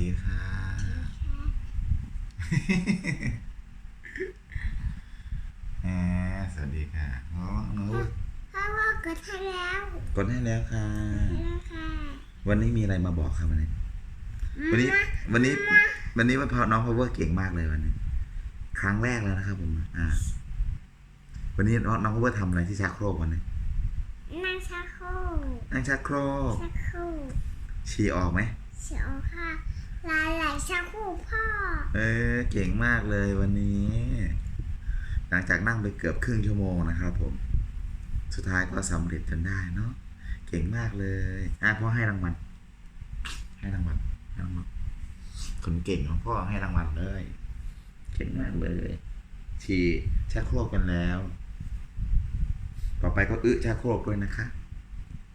ดีค่ะแหมสวัสดีค่ะน้องหนูพ่อว่ากดให้แล้วกดให้แล้วค่ะให้แล้วค่ะวันนี้มีอะไรมาบอกครับวันนี้ วันนี้ วันนี้ วันนี้ว่าพอน้องพาวเวอร์เก่งมากเลยวันนี้ ครั้งแรกแล้วนะครับผม อ่า วันนี้น้องน้องพาวเวอร์ทำอะไรที่ชักโครกวันนี้ นั่งชักโครกนั่งชักโครกชักโครกฉี่ออกไหมเสียวค่ะ ลายไหลชักโครกพ่อ เออเก่งมากเลยวันนี้ หลังจากนั่งไปเกือบครึ่งชั่วโมงนะครับผม สุดท้ายก็สำเร็จจนได้เนาะเก่งมากเลยอะพ่อให้รางวัลให้รางวัลให้รางวัลคนเก่งของพ่อให้รางวัลเลย เก่งมากเลยฉี่ชักโครกกันแล้ว ต่อไปก็อึชักโครกด้วยนะคะ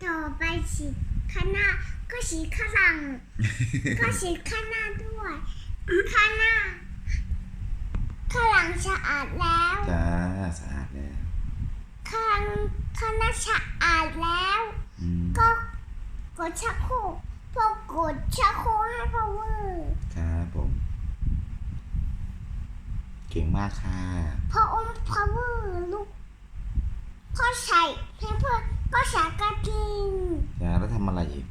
ต่อไปสี ข้างหน้าก็สีข้างหลัง ก็สีข้างหน้าด้วยข้างหน้าข้างหลังสะอาดแล้วจ้าสะอาดแล้วข้างข้างหน้าสะอาดแล้ว อืมก็กดชักโครกพอกดชักโครกให้พ่อเวอร์ครับผม เก่งมากค่ะพออมพ่อเวอร์ลูกก็ใส่ให้เพื่อนก็ใส่กระทิงจ้าแล้ว ทำอะไรอีก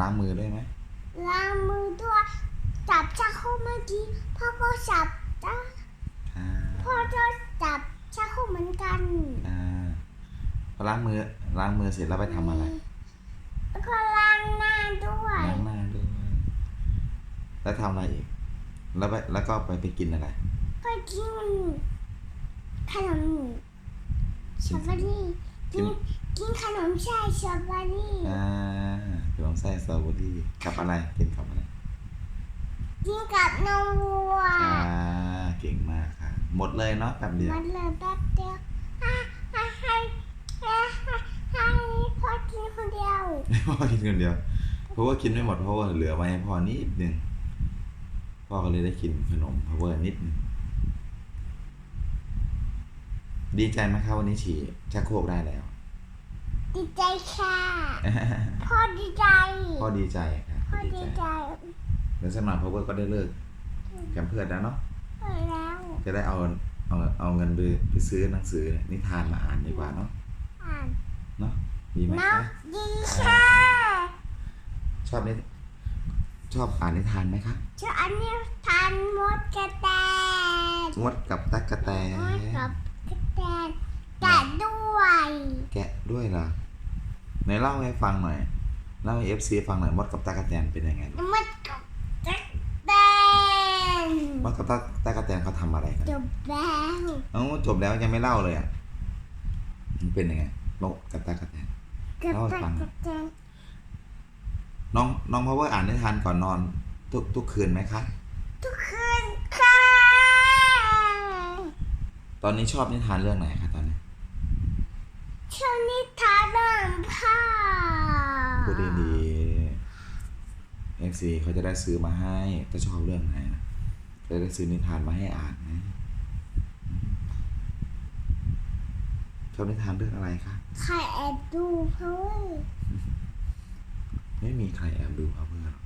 ล้างมือด้วยไหมล้างมือด้วยจับชักโครกเมื่อกี้พ่อก็จับจ้าค่ะพ่อจะจับชักโครกเหมือนกันอ่าพอล้างมือล้างมือเสร็จแล้วไปทำอะไร แล้วก็ล้างหน้าด้วยล้างหน้าด้วย แล้วทำอะไรอีก แล้วไปแล้วก็ไปไปกินอะไรไปกินขนมสตรอเบอรี่กิน กินขนมใช่สตรอเบอรี่อ่าขนมไส้สตรอเบอรี่กับอะไรกินกับอะไรกินกับนมวัวอ่าเก่งมากค่ะ หมดเลยเนาะแป๊บเดียวมันเลยแป๊บเดียวให้ให้ให้ให้ให้พ่อกินคนเดียวพ่อกินคนเดียว เพราะว่ากินไม่หมดเพราะว่าเหลือไว้ให้พ่อนิดนึงพ่อก็เลยได้กินขนมพาวเวอร์นิดนึงดีใจไหมครับวันนี้ฉี่ชักโครกได้แล้ว ดีใจค่ะพ่อดีใจพ่อดีใจครับพ่อดีใจแล้วสำหรับพาวเวอร์ก็ได้เลิกแกมเพื่อนแล้วเนาะเออแล้วจะได้เอาเอาเอาเงินไปไปซื้อหนังสือนิทานมาอ่านดีกว่าเนาะอ่านเนาะดีไหมเนาะคะดีค่ะชอบนิชอบอ่านนิทานไหมคะจะอันนี้ทานมดกระแตนงดกับตั๊กกะแตมดกับกระแตนแกะด้วย แกะด้วยเหรอ ไหนเล่าให้ฟังหน่อย เล่าให้เอฟซีฟังหน่อยมดกับตั๊กกะแตนเป็นยังไงมดกับกระแตนมดกับตั๊กตั๊กกะแตนเขาทำอะไรกันจบแล้วเอ้าจบแล้วยังไม่เล่าเลยอะมันเป็นยังไงมดกับตั๊กกะแตนกระเล่าให้แตฟันงกระแตนน้องน้องพาวเวอร์อ่านนิทานก่อนนอน ทุกทุกคืนไหมคะ ทุกคืนค่ะตอนนี้ชอบนิทานเรื่องไหนคะตอนนี้ ช่วงนี้ทานเรื่ องผ้าพูดดีๆเอฟซีเขาจะได้ซื้อมาให้ ถ้าชอบเรื่องไหนนะจะได้ซื้อนิทานมาให้อ่านนะชอบนิทานเรื่องอะไรคะใครแอบดูเพื่อนไม่มีใครแอบดูเขาเพื่อนหรอก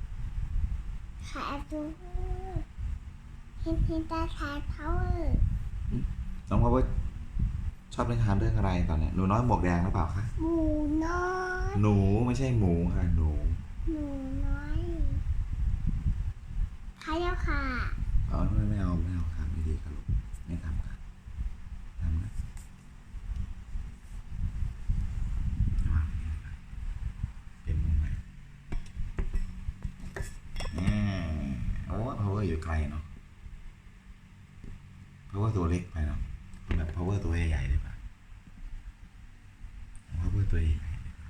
ใครแอบดูเพื่อนเห็นเห็นตาทายเพื่อนน้องพาวเวอร์ชอบนิทานเรื่องอะไรตอนเนี้ยหนูน้อยหมวกแดงหรือเปล่าคะหมูน้อยหนูไม่ใช่หมูค่ะหนู หนูน้อยใครแล้วค่ะเออไม่ไม่เอาไม่เอาค่ะไม่ดีค่ะลูกไม่ทำค่ะทำนะวางอย่างนี้ค่ะเป็นมุมไหนอืมโอ้พาวเวอร์อยู่ไกลเนาะพาวเวอร์ตัวเล็กไปเนาะเอาแบบพาวเวอร์ตัวใหญ่ๆเลย ป่ะพาวเวอร์ตัวใหญ่ๆเลยป่ะ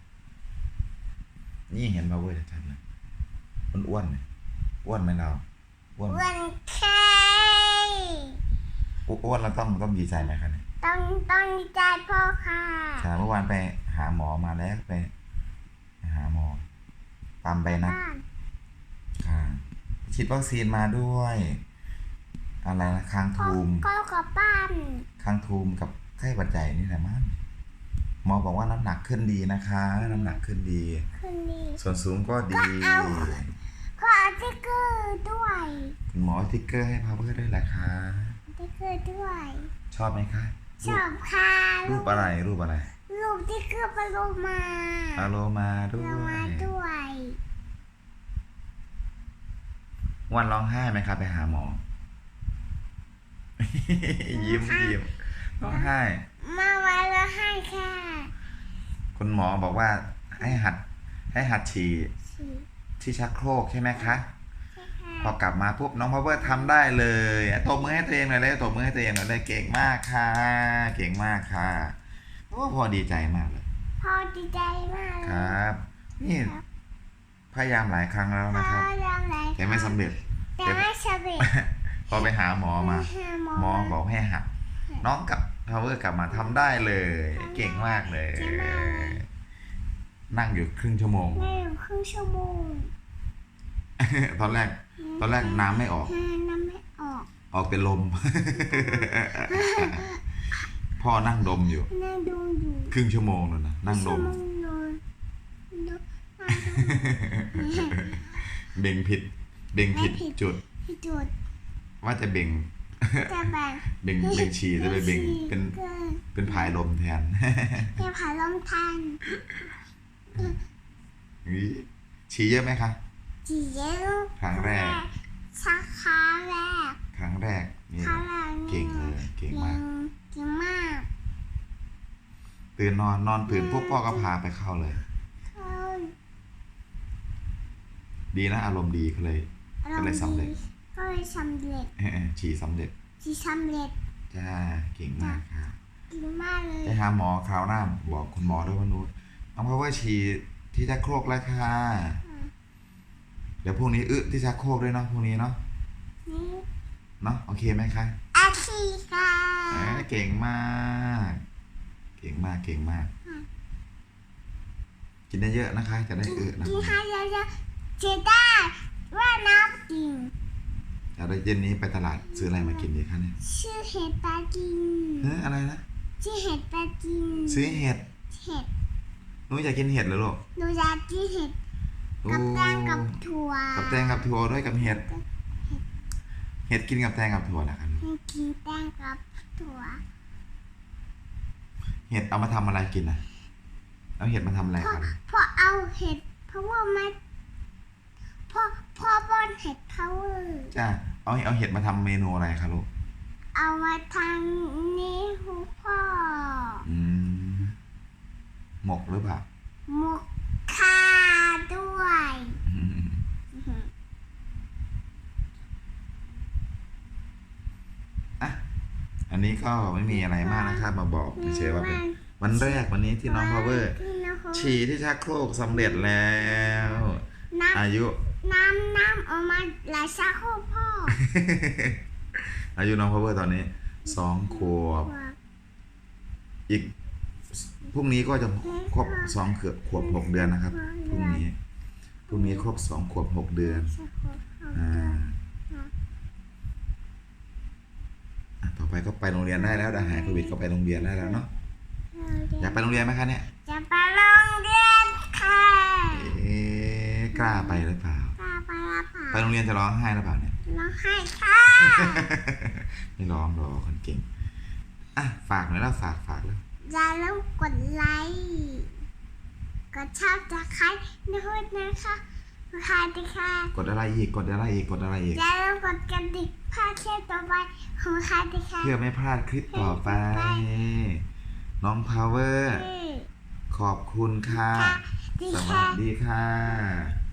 นี่เห็นพาวเวอร์ชัดๆเลยมันอ้วนๆเนี่ยอ้วนไหมเราอ้วนไหมวันไข่อ้วนแล้วต้องต้องดีใจไหมคะเนี่ยต้องต้องดีใจพ่อค่ะค่ะเมื่อวานไปหาหมอมาแล้วไป หาหมอปั๊มไปนะบ้านค่ะฉีดวัคซีนมาด้วย อะไรนะคางพ่อทูมก็กลับบ้านคางทูมกับไข้หวัดใหญ่นี่แหละมั้ง หมอบอกว่าน้ำหนักขึ้นดีนะคะ น้ำหนักขึ้นดีคืนนี้ส่วนสูงก็ดีก็เอาก็เอาติ๊กเกอร์ด้วยคุณหมอสติ๊กเกอร์ให้พาวเวอร์ด้วยเหรอคะติ๊กเกอร์ด้วย ชอบไหมคะชอบค่ะรูปอะไรรูปอะไรรูปติ๊กเกอร์ปลาโลมาอาโลมาด้ปวลาโลมายด้วยวันร้องไห้ไหมครับไปหาหมอ ยิ้มยิ้มร้องไห้มาไว้แล้วให้ค่ะ คุณหมอบอกว่าให้หัด ให้หัดฉี่สี่ที่ชักโครกใช่ไหมคะใช่ค่ะพอกลับมาปุ๊บน้องพาวเวอร์ทำได้เลยอะตบมือให้ตัวเองหน่อยเลยตบมือให้ตัวเองหน่อยเลยเก่งมากค่ะ เก่งมากค่ะโอ้พอดีใจมากเลย พอดีใจมากเลคยรับ นี่ครับพยายามหลายครั้งแล้วพอนะครับยังไงแต่ไม่สำเร็จ แต่ไม่สำเร็จ พอไปหาหมอมา หมอบอกให้หัดน้องกับ พาวเวอร์กลับมาทำได้เลย เก่งมากเลย นั่งอยู่ครึ่งชั่วโมง แม่อยู่ครึ่งชั่วโมงตอนแรก ตอนแรกน้ำไม่ออก น้ำไม่ออกออกเป็นลม พ่อนั่งดมอยู่ นั่งดูอยู่ครึ่งชั่วโมงเลยนะนั่งดม ชั่วโงนอนดูนั่งดูเบ่งผิด เบ่งผิดไม่ผิดจุด พี่จุด ว่าจะเบ่ง จะแบ่งเบ่งเบ่งฉี่จะไปเบ่งเป็นกินเป็นผายลมแทนเพื่อผ่าลมทันอุ๊ยฉี่เยอะไหมคะจีเย็นครั้งแรกชักครั้งแรกครั้งแรกนี่ครั้งแรกเก่งเลยเก่งมากเก่งมาก ตื่นนอนนอนตื่นปุ๊บพ่อก็พาไปเข้าเลยเอ้ยดีนะอารมณ์ดีก็เลยก็เลยสำเร็จ ก็เลยสำเร็จฉี่สำเร็จที่สำเร็จจ้าเก่งมากค่ะดีมากเลยไปหาหมอคราวหน้าบอกคุณหมอด้วยว่านูนน้องพาวเวอร์ฉี่ที่ชักโครกแล้วค่ะเดี๋ยวพรุ่งนี้อึที่ชักโครกด้วยเนาะพรุ่งนี้เนาะนี่เนาะโอเคไหมคะอาชีค่ะเอ้ยเก่งมาก เก่งมากเก่งมาก กินได้เยอะนะคะ จะได้อึนะกินให้เยอะๆจะได้ว่าน้ำกิน เดี๋ยวเย็นนี้ไปตลาดซื้ออะไรมากินดีคะเนี่ยชื่อเห็ดปลากินเฮ้ยอะไรนะชื่อเห็ดปลากินซื้อเห็ดเห็ดหนูอยากกินเห็ดเหรอลูกหนูอยากกินเห็ดโอ้กับแตงกับถั่วกับแตงกับถั่วด้วยกับเห็ดเห็ดกินกับแตงกับถั่วนะครับให้กินแตงกับถั่ว เห็ดเอามาทำอะไรกินนะเอาเห็ดมาทำอะไรพอครับพอเอาเห็ดเพราะว่ามันพอ พอป้อนเห็ดพาวเวอร์จ้าเอาเอาเห็ดมาทำเมนูอะไรคะลูก เอามาทางนี้หูพ่ออืม หมกหรือเปล่าหมกคาด้วยอืมอะอันนี้ก็ไม่มีอะไรมากนะครับ มาบอกเฉยๆว่าเป็นวันแรกวันนี้ที่น้องพาวเวอร์ที่น้อง Power ฉี่ที่ชักโครกสำเร็จแล้ว น้ำ อายุ น้ำน้ำออกมาไหลชักโครกพ่ออายุน้องพาวเวอร์ตอนนี้สองขวบ อีกพรุ่งนี้ก็จะครบสองเกือบขวบหกเดือนนะครับพรุ่งนี้พรุ่งนี้ครบสองขวบหกเดือนชักโครกพ่ออ่าอะต่อไปก็ไปโรงเรียนได้แล้วเดี๋ยวหายโควิดก็ไปโรงเรียนได้แล้วเนาะอยากไปโรงเรียนไหมคะเนี่ยจะไปโรงเรียนค่ะเอ๊ะกล้าไปหรือเปล่าป้า ไปรับผ่าไปโรงเรียนจะร้องไห้หรือเปล่าเนี่ย ร้องไห้ค่ะ ไม่ร้องหรอกคนเก่ง อะ ฝากหน่อยแล้วฝากฝากแล้วอย่าลืมกดไลค์ กดชอบจะใครด้วยนะคะค่ะดีค่ะ กดอะไรอีก กดอะไรอีก กดอะไรอีก อย่าลืมกดกระดิ่งเพื่อเชื่อต่อไปของค่ะดีค่ะ เพื่อไม่พลาดคลิปต่อไป น้องพาวเวอร์ ขอบคุณค่ะค่ะดีสค่ะวัสดีค่ะ